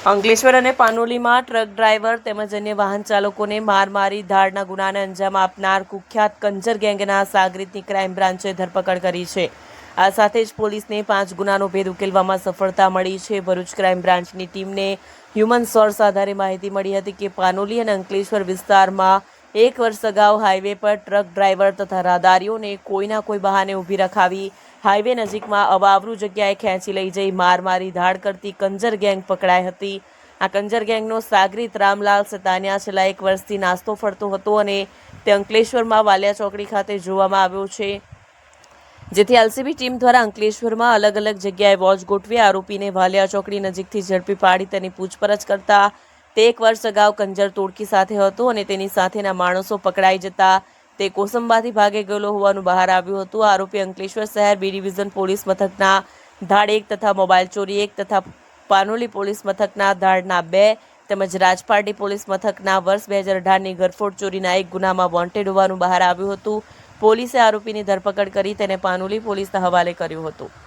અંકલેશ્વર અને પાનોલીમાં truck driver તેમજ અન્ય વાહન ચાલકોને માર મારી ધાડના ગુનાને અંજામ આપનાર કુખ્યાત કંજર ગેંગના સાગરીતની ક્રાઇમ બ્રાન્ચે ધરપકડ કરી છે. આ સાથે જ પોલીસને પાંચ ગુનાનો ભેદ ઉકેલવામાં સફળતા મળી છે. ભરૂચ ક્રાઇમ બ્રાન્ચની ટીમને હ્યુમન સોર્સ આધારે માહિતી મળી હતી કે પાનોલી અને અંકલેશ્વર વિસ્તારમાં એક વર્ષ અગાઉ હાઈવે પર ટ્રક ડ્રાઈવર તથા રાહદારીઓને કોઈના કોઈ બહાને ઊભી રખાવી હાઈવે નજીકમાં અવાવરું જગ્યાએ ખેંચી લઈ જઈ માર મારી ધાડ કરતી કંજર ગેંગ પકડાઈ હતી. આ કંજર ગેંગનો સાગરીત રામલાલ સતાનિયા છેલ્લા એક વર્ષથી નાસ્તો ફરતો હતો અને તે અંકલેશ્વરમાં વાલિયા ચોકડી ખાતે જોવામાં આવ્યો છે. જેથી એલસીબી ટીમ દ્વારા અંકલેશ્વરમાં અલગ અલગ જગ્યાએ વોચ ગોઠવી આરોપીને વાલિયા ચોકડી નજીકથી ઝડપી પાડી તેની પૂછપરછ કરતા તે એક વર્ષ અગાઉ કંજર તોડકી સાથે હતો અને તેની સાથેના માણસો પકડાઈ જતા તે કોસંબાથી ભાગે ગયેલો હોવાનું બહાર આવ્યું હતું. આરોપી અંકલેશ્વર શહેર બી ડિવિઝન પોલીસ મથકના ધાડ એક તથા મોબાઈલ ચોરી એક તથા પાનોલી પોલીસ મથકના ધાડના બે તેમજ રાજપારડી પોલીસ મથકના વર્ષ બે હજાર અઢારની ઘરફોડ ચોરીના એક ગુનામાં વોન્ટેડ હોવાનું બહાર આવ્યું હતું. પોલીસે આરોપીની ધરપકડ કરી તેને પાનોલી પોલીસના હવાલે કર્યું હતું.